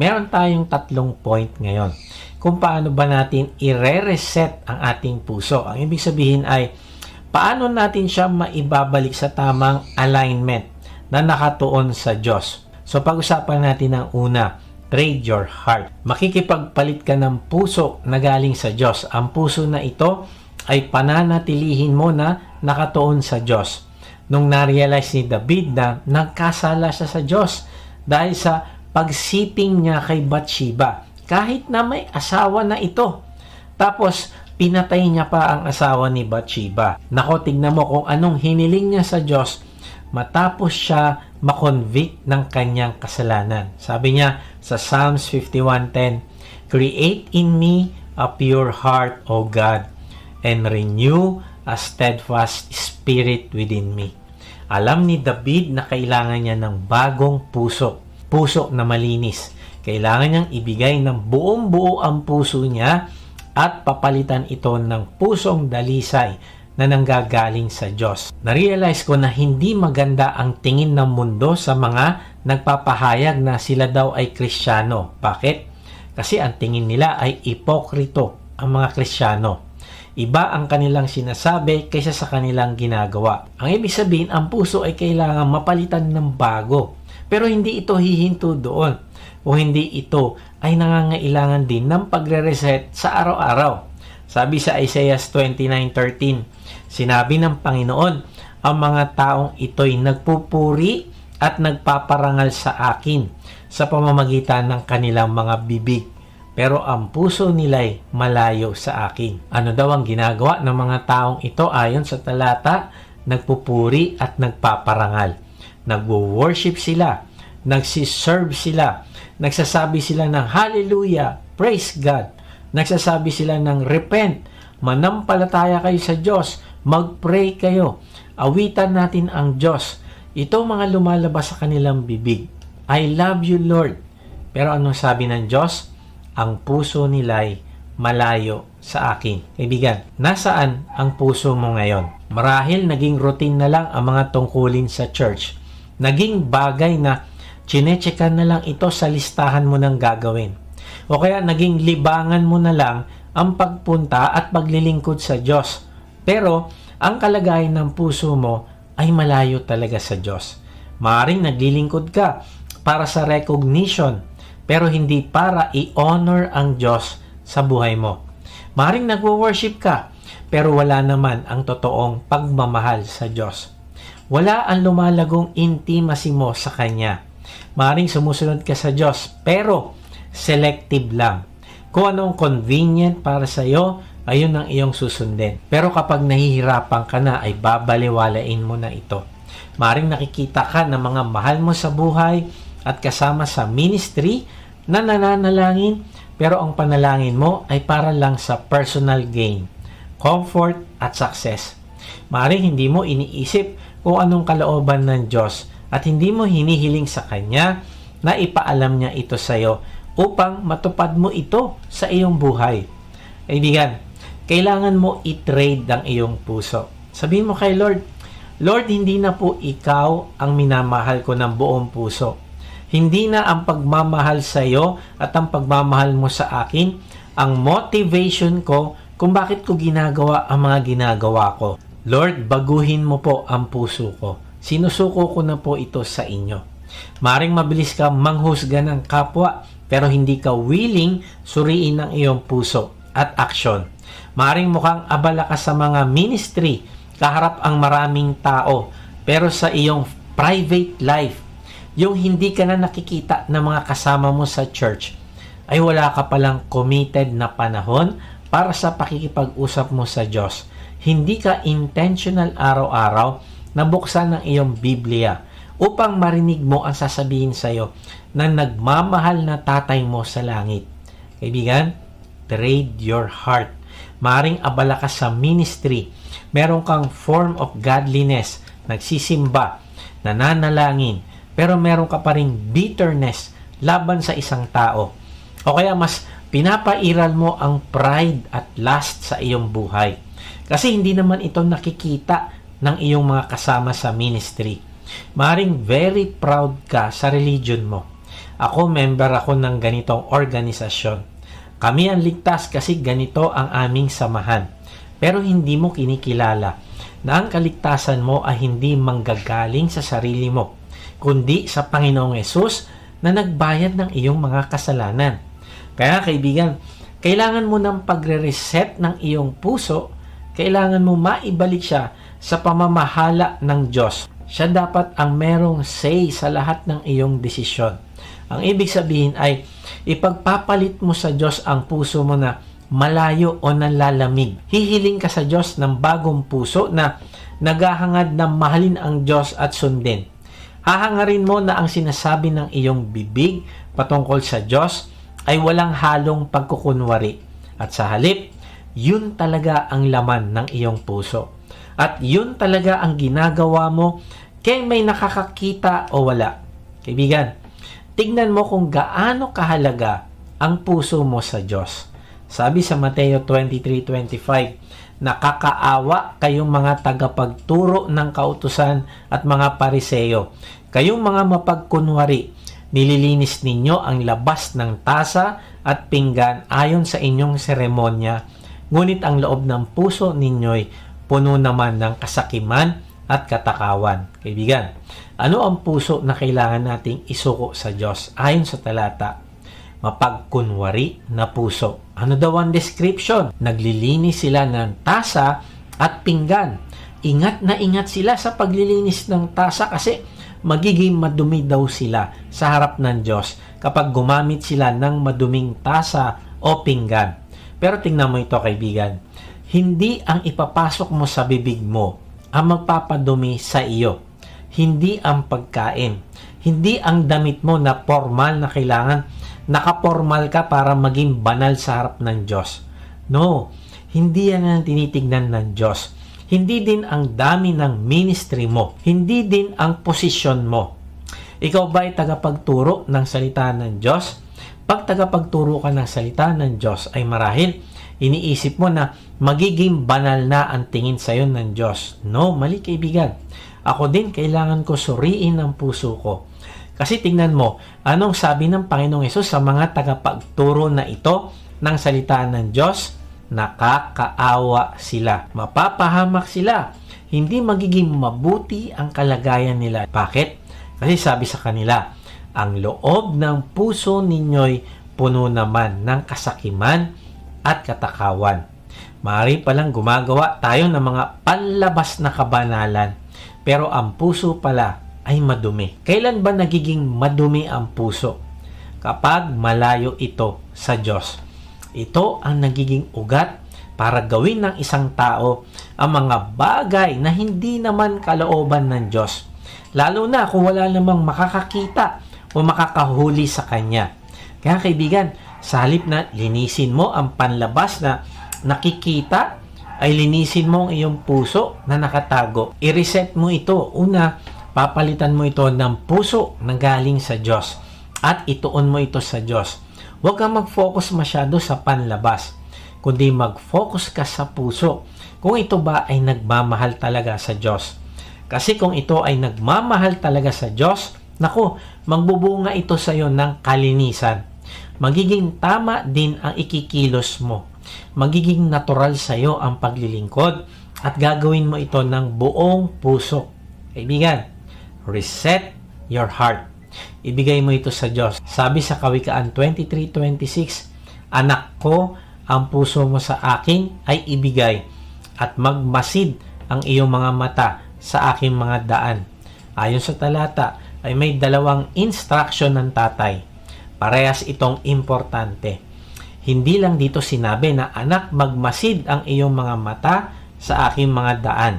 Meron tayong tatlong point ngayon. Kung paano ba natin i-reset ang ating puso. Ang ibig sabihin ay, paano natin siya maibabalik sa tamang alignment na nakatuon sa Diyos. So pag-usapan natin ang una, trade your heart. Makikipagpalit ka ng puso na galing sa Diyos. Ang puso na ito ay pananatilihin mo na nakatuon sa Diyos. Nung na-realize ni David na nagkasala siya sa Diyos dahil sa pagsiping niya kay Bathsheba. Kahit na may asawa na ito. Tapos, pinatay niya pa ang asawa ni Bathsheba. Nako, tignan mo kung anong hiniling niya sa Diyos matapos siya makonvict ng kanyang kasalanan. Sabi niya sa Psalms 51.10, Create in me a pure heart, O God, and renew a steadfast spirit within me. Alam ni David na kailangan niya ng bagong puso, puso na malinis. Kailangan niyang ibigay ng buong buo ang puso niya at papalitan ito ng pusong dalisay na nanggagaling sa Diyos. Narealize ko na hindi maganda ang tingin ng mundo sa mga nagpapahayag na sila daw ay kristyano. Bakit? Kasi ang tingin nila ay ipokrito ang mga kristyano. Iba ang kanilang sinasabi kaysa sa kanilang ginagawa. Ang ibig sabihin, ang puso ay kailangan mapalitan ng bago. Pero hindi ito hihinto doon. O hindi ito ay nangangailangan din ng pagre-reset sa araw-araw. Sabi sa Isaiah 29.13, Sinabi ng Panginoon, ang mga taong ito'y nagpupuri at nagpaparangal sa akin sa pamamagitan ng kanilang mga bibig pero ang puso nila'y malayo sa akin. Ano daw ang ginagawa ng mga taong ito ayon sa talata? Nagpupuri at nagpaparangal. Nagwo-worship sila, nagsiserve sila, nagsasabi sila ng hallelujah, praise God, nagsasabi sila ng repent, manampalataya kayo sa Diyos, mag-pray kayo, awitan natin ang Diyos. Ito mga lumalabas sa kanilang bibig. I love you Lord. Pero anong sabi ng Diyos? ang puso nila'y malayo sa akin. Kaibigan, nasaan ang puso mo ngayon? Marahil naging routine na lang ang mga tungkulin sa church. Naging bagay na chinechekan na lang ito sa listahan mo ng gagawin. O kaya naging libangan mo na lang ang pagpunta at paglilingkod sa Diyos. Pero ang kalagayan ng puso mo ay malayo talaga sa Diyos. Maaring naglilingkod ka para sa recognition pero hindi para i-honor ang Diyos sa buhay mo. Maring nagwo-worship ka, pero wala naman ang totoong pagmamahal sa Diyos. Wala ang lumalagong intimacy mo sa Kanya. Maring sumusunod ka sa Diyos, pero selective lang. Kung anong convenient para sa iyo, ayun ang iyong susundin. Pero kapag nahihirapan ka na, ay babaliwalain mo na ito. Maring nakikita ka ng mga mahal mo sa buhay at kasama sa ministry na nananalangin pero ang panalangin mo ay para lang sa personal gain, comfort at success. Maring hindi mo iniisip kung anong kalooban ng Diyos at hindi mo hinihiling sa Kanya na ipaalam niya ito sa iyo upang matupad mo ito sa iyong buhay. Kaibigan, kailangan mo i-trade ang iyong puso. Sabihin mo kay Lord, Lord, hindi na po ikaw ang minamahal ko ng buong puso hindi na ang pagmamahal sa iyo at ang pagmamahal mo sa akin ang motivation ko kung bakit ko ginagawa ang mga ginagawa ko. Lord, baguhin mo po ang puso ko. Sinusuko ko na po ito sa inyo. Maring mabilis ka manghusga ng kapwa pero hindi ka willing suriin ang iyong puso at aksyon. Maring mukhang abala ka sa mga ministry, kaharap ang maraming tao, pero sa iyong private life, yung hindi ka na nakikita ng mga kasama mo sa church, ay wala ka palang committed na panahon para sa pakikipag-usap mo sa Diyos. Hindi ka intentional araw-araw na buksan ng iyong Biblia upang marinig mo ang sasabihin sa iyo ng nagmamahal na tatay mo sa langit. Kaibigan, trade your heart. Maring abala ka sa ministry. Meron kang form of godliness, nagsisimba, nananalangin, pero meron ka pa rin bitterness laban sa isang tao. O kaya mas pinapairal mo ang pride at lust sa iyong buhay. Kasi hindi naman ito nakikita ng iyong mga kasama sa ministry. Maring very proud ka sa religion mo. ako member ako ng ganitong organisasyon. Kami ang ligtas kasi ganito ang aming samahan. Pero hindi mo kinikilala na ang kaligtasan mo ay hindi manggagaling sa sarili mo, kundi sa Panginoong Yesus na nagbayad ng iyong mga kasalanan. Kaya kaibigan, kailangan mo ng pagre-reset ng iyong puso, kailangan mo maibalik siya sa pamamahala ng Diyos. Siya dapat ang merong say sa lahat ng iyong desisyon. Ang ibig sabihin ay ipagpapalit mo sa Diyos ang puso mo na malayo o nanlalamig. Hihiling ka sa Diyos ng bagong puso na naghahangad na mahalin ang Diyos at sundin. Hahangarin mo na ang sinasabi ng iyong bibig patungkol sa Diyos ay walang halong pagkukunwari. At sa halip, yun talaga ang laman ng iyong puso. At yun talaga ang ginagawa mo kay may nakakakita o wala. Kaibigan, tignan mo kung gaano kahalaga ang puso mo sa Diyos. Sabi sa Mateo 23.25, Nakakaawa kayong mga tagapagturo ng kautusan at mga pariseyo. Kayong mga mapagkunwari, nililinis ninyo ang labas ng tasa at pinggan ayon sa inyong seremonya, ngunit ang loob ng puso ninyo'y puno naman ng kasakiman at katakawan. Kaibigan, ano ang puso na kailangan nating isuko sa Diyos ayon sa talata? Mapagkunwari na puso. Ano daw ang description? Naglilinis sila ng tasa at pinggan. Ingat na ingat sila sa paglilinis ng tasa kasi magiging madumi daw sila sa harap ng Diyos kapag gumamit sila ng maduming tasa o pinggan. Pero tingnan mo ito kaibigan, hindi ang ipapasok mo sa bibig mo ang magpapadumi sa iyo. Hindi ang pagkain. Hindi ang damit mo na formal na kailangan nakapormal ka para maging banal sa harap ng Diyos. No, hindi yan ang tinitignan ng Diyos. Hindi din ang dami ng ministry mo. Hindi din ang posisyon mo. Ikaw ba ay tagapagturo ng salita ng Diyos? Pag tagapagturo ka ng salita ng Diyos ay marahil iniisip mo na magiging banal na ang tingin sa iyo ng Diyos. No, mali kaibigan. Ako din kailangan ko suriin ang puso ko. Kasi tingnan mo, anong sabi ng Panginoong Yesus sa mga tagapagturo na ito ng salita ng Diyos? Nakakaawa sila. Mapapahamak sila. Hindi magiging mabuti ang kalagayan nila. Bakit? Kasi sabi sa kanila, ang loob ng puso ninyo'y puno naman ng kasakiman at katakawan. Maaari palang gumagawa tayo ng mga panlabas na kabanalan, pero ang puso pala ay madumi. Kailan ba nagiging madumi ang puso? Kapag malayo ito sa Diyos. Ito ang nagiging ugat para gawin ng isang tao ang mga bagay na hindi naman kalooban ng Diyos. Lalo na kung wala namang makakakita o makakahuli sa Kanya. Kaya kaibigan, sa halip na linisin mo ang panlabas na nakikita, ay linisin mo ang iyong puso na nakatago. I-reset mo ito. Una, papalitan mo ito ng puso na galing sa Diyos at ituon mo ito sa Diyos. Huwag kang mag-focus masyado sa panlabas, kundi mag-focus ka sa puso kung ito ba ay nagmamahal talaga sa Diyos. Kasi kung ito ay nagmamahal talaga sa Diyos, naku, magbubunga ito sa iyo ng kalinisan. Magiging tama din ang ikikilos mo. Magiging natural sa iyo ang paglilingkod at gagawin mo ito ng buong puso. Kaibigan, reset your heart. Ibigay mo ito sa Diyos. Sabi sa Kawikaan 23.26, Anak ko, ang puso mo sa akin ay ibigay at magmasid ang iyong mga mata sa aking mga daan. Ayon sa talata, ay may dalawang instruction ng tatay. Parehas itong importante. Hindi lang dito sinabi na anak magmasid ang iyong mga mata sa aking mga daan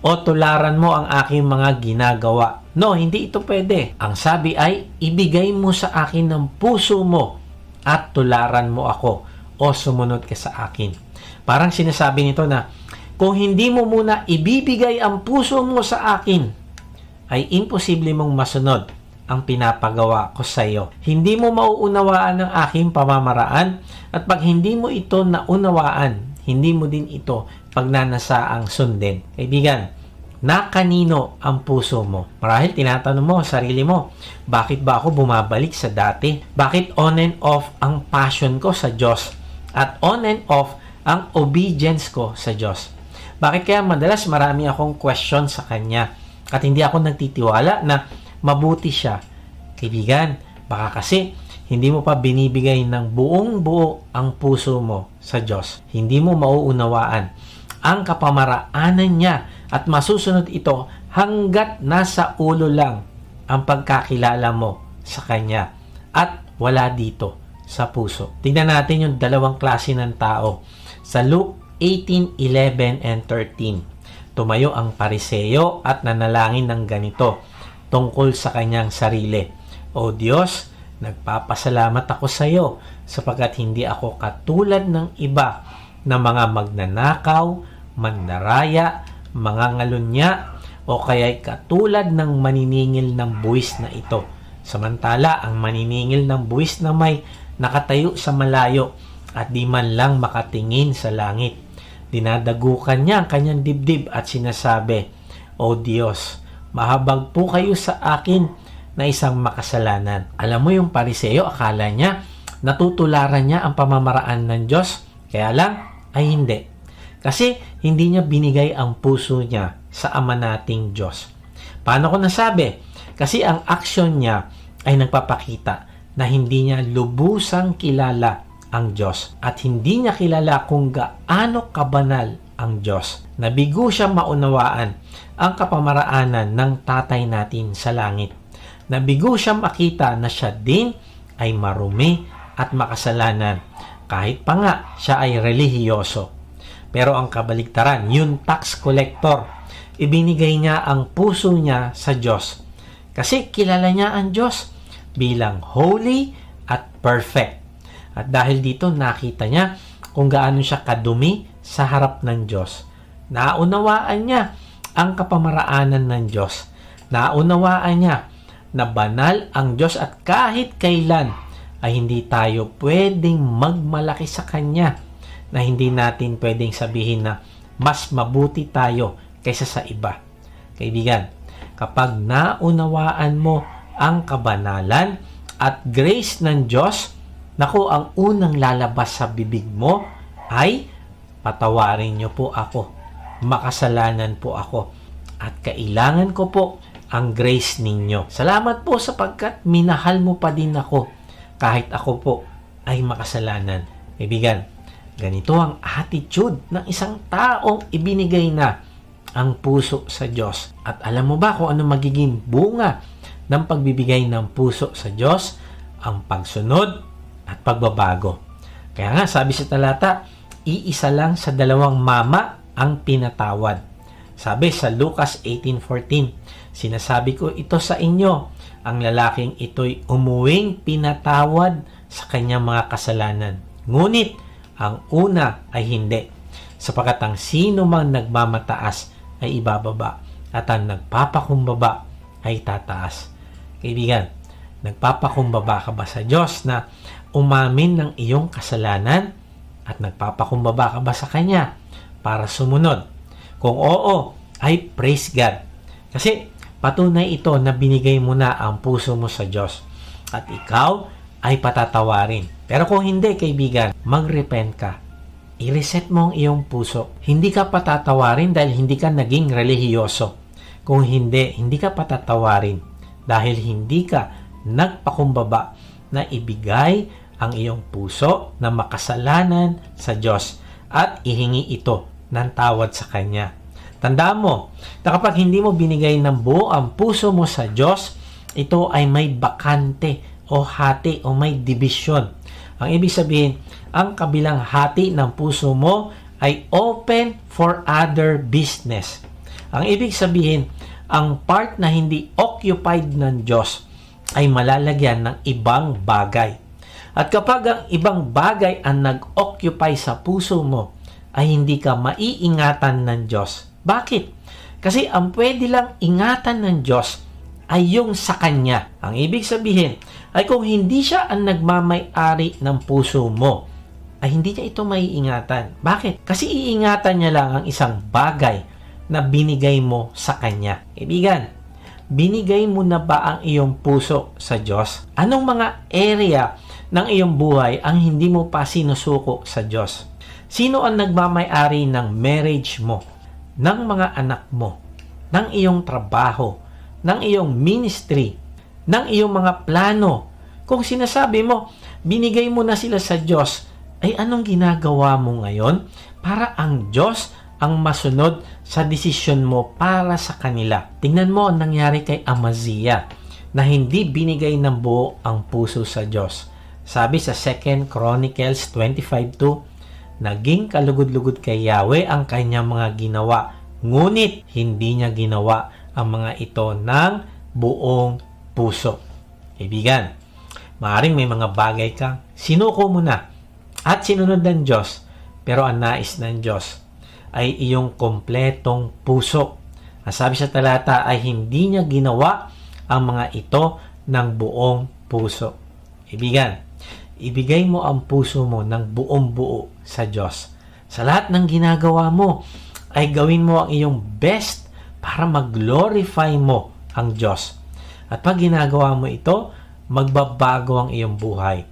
o tularan mo ang aking mga ginagawa. No, hindi ito pwede. Ang sabi ay, ibigay mo sa akin ng puso mo at tularan mo ako o sumunod ka sa akin. Parang sinasabi nito na, kung hindi mo muna ibibigay ang puso mo sa akin, ay imposible mong masunod ang pinapagawa ko sa iyo. Hindi mo mauunawaan ang aking pamamaraan at pag hindi mo ito naunawaan, hindi mo din ito pagnanasaang sundin. Kaibigan, na kanino ang puso mo. Marahil tinatanong mo sa sarili mo, bakit ba ako bumabalik sa dati? Bakit on and off ang passion ko sa Diyos? At on and off ang obedience ko sa Diyos? Bakit kaya madalas marami akong question sa Kanya at hindi ako nagtitiwala na mabuti siya? Kaibigan, baka kasi hindi mo pa binibigay ng buong buo ang puso mo sa Diyos. Hindi mo mauunawaan ang kapamaraanan niya at masusunod ito hanggat nasa ulo lang ang pagkakilala mo sa Kanya at wala dito sa puso. Tingnan natin yung dalawang klase ng tao. Sa Luke 18:11 and 13, tumayo ang pariseyo at nanalangin ng ganito tungkol sa kanyang sarili. O Diyos, Nagpapasalamat ako sa iyo sapagkat hindi ako katulad ng iba na mga magnanakaw, mandaraya, mga ngalunya, o kaya'y katulad ng maniningil ng buwis na ito. Samantala, ang maniningil ng buwis na may nakatayo sa malayo at di man lang makatingin sa langit. Dinadagukan niya ang kanyang dibdib at sinasabi, O Diyos, mahabag po kayo sa akin na isang makasalanan. Alam mo yung pariseo, akala niya natutularan niya ang pamamaraan ng Diyos. Kaya lang, ay hindi. Kasi hindi niya binigay ang puso niya sa ama nating Diyos. Paano ko nasabi? Kasi ang aksyon niya ay nagpapakita na hindi niya lubusang kilala ang Diyos at hindi niya kilala kung gaano kabanal ang Diyos. Nabigo siya maunawaan ang kapamaraanan ng tatay natin sa langit. Nabigo siya makita na siya din ay marumi at makasalanan kahit pa nga siya ay relihiyoso. Pero ang kabaligtaran, yung tax collector, ibinigay niya ang puso niya sa Diyos. Kasi kilala niya ang Diyos bilang holy at perfect. At dahil dito nakita niya kung gaano siya kadumi sa harap ng Diyos. Naunawaan niya ang kapamaraanan ng Diyos. Naunawaan niya na banal ang Diyos at kahit kailan ay hindi tayo pwedeng magmalaki sa Kanya na hindi natin pwedeng sabihin na mas mabuti tayo kaysa sa iba. Kaibigan, kapag naunawaan mo ang kabanalan at grace ng Diyos, naku, ang unang lalabas sa bibig mo ay patawarin niyo po ako, makasalanan po ako, at kailangan ko po ang grace ninyo. Salamat po sapagkat minahal mo pa din ako kahit ako po ay makasalanan. Ibigan, ganito ang attitude ng isang taong ibinigay na ang puso sa Diyos. At alam mo ba kung ano magiging bunga ng pagbibigay ng puso sa Diyos? Ang pagsunod at pagbabago. Kaya nga sabi sa talata, iisa lang sa dalawang mama ang pinatawad. Sabi sa Lucas 18.14, Sinasabi ko ito sa inyo, ang lalaking ito'y umuwing pinatawad sa kanyang mga kasalanan. Ngunit, ang una ay hindi, sapagat ang sino mang nagmamataas ay ibababa at ang nagpapakumbaba ay tataas. Kaibigan, nagpapakumbaba ka ba sa Diyos na umamin ng iyong kasalanan at nagpapakumbaba ka ba sa Kanya para sumunod? Kung oo, ay praise God. Kasi Patunay ito na binigay mo na ang puso mo sa Diyos at ikaw ay patatawarin. Pero kung hindi, kaibigan, mag-repent ka. I-reset mo ang iyong puso. Hindi ka patatawarin dahil hindi ka naging relihiyoso. Kung hindi, hindi ka patatawarin dahil hindi ka nagpakumbaba na ibigay ang iyong puso na makasalanan sa Diyos at ihingi ito ng tawad sa Kanya. Tandaan mo na kapag hindi mo binigay ng buo ang puso mo sa Diyos, ito ay may bakante o hati o may division. Ang ibig sabihin, ang kabilang hati ng puso mo ay open for other business. Ang ibig sabihin, ang part na hindi occupied ng Diyos ay malalagyan ng ibang bagay. At kapag ang ibang bagay ang nag-occupy sa puso mo, ay hindi ka maiingatan ng Diyos bakit? Kasi ang pwede lang ingatan ng Diyos ay yung sa Kanya. Ang ibig sabihin ay kung hindi siya ang nagmamay-ari ng puso mo, ay hindi niya ito maiingatan. Bakit? Kasi iingatan niya lang ang isang bagay na binigay mo sa Kanya. Kaibigan, binigay mo na ba ang iyong puso sa Diyos? Anong mga area ng iyong buhay ang hindi mo pa sinusuko sa Diyos? Sino ang nagmamayari ng marriage mo, ng mga anak mo, ng iyong trabaho, ng iyong ministry, ng iyong mga plano? Kung sinasabi mo, binigay mo na sila sa Diyos, ay anong ginagawa mo ngayon para ang Diyos ang masunod sa desisyon mo para sa kanila. Tingnan mo ang nangyari kay Amazia na hindi binigay ng buo ang puso sa Diyos. Sabi sa 2 Chronicles 25.2, Naging kalugod-lugod kay Yahweh ang kanyang mga ginawa, ngunit hindi niya ginawa ang mga ito ng buong puso. Kaibigan, maaaring may mga bagay kang sinuko mo na at sinunod ng Diyos, pero ang nais ng Diyos ay iyong kompletong puso. Ang sabi sa talata ay hindi niya ginawa ang mga ito ng buong puso. Ibigan, ibigay mo ang puso mo ng buong buo sa Diyos. Sa lahat ng ginagawa mo, ay gawin mo ang iyong best para mag-glorify mo ang Diyos. At pag ginagawa mo ito, magbabago ang iyong buhay.